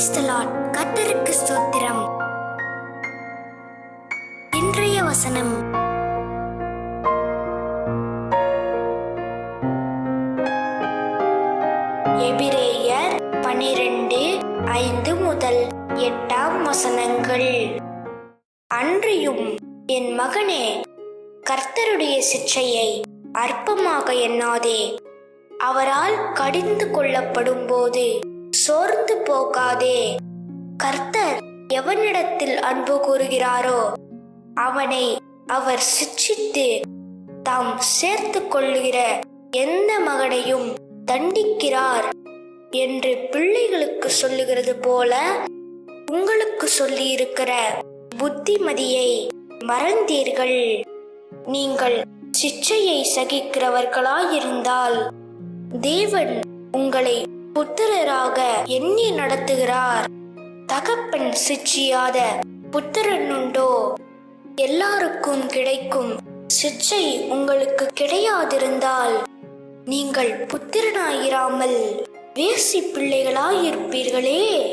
கத்தருக்கு ஸ்தோத்திரம். இன்றைய வசனம். எபிரேயர் பனிரெண்டு ஐந்து முதல் எட்டாம் வசனங்கள். அன்றியும் என் மகனே கர்த்தருடைய சிற்றையை அற்பமாக எண்ணாதே. அவரால் கடிந்து கொள்ளப்படும் போது சோர்ந்து போகாதே. கர்த்தர் எவனிடத்தில் அன்பு கூறுகிறாரோ அவனை அவர் சிச்சித்து தாம் சேர்த்து கொள்ளுகிற எந்த மகனையும் தண்டிக்கிறார் என்று பிள்ளைகளுக்கு சொல்லுகிறது போல உங்களுக்கு சொல்லியிருக்கிற புத்திமதியை மறந்தீர்கள். நீங்கள் சிச்சையை சகிக்கிறவர்களாயிருந்தால் தேவன் உங்களை புத்திரராக எண்ணி நடத்துகிறார். தகப்பன் சிச்சியாத புத்திரனுண்டோ எல்லாருக்கும் கிடைக்கும் சிச்சை உங்களுக்கு கிடையாதிருந்தால் நீங்கள் புத்திரனாயிராமல் வேசி பிள்ளைகளாயிருப்பீர்களே.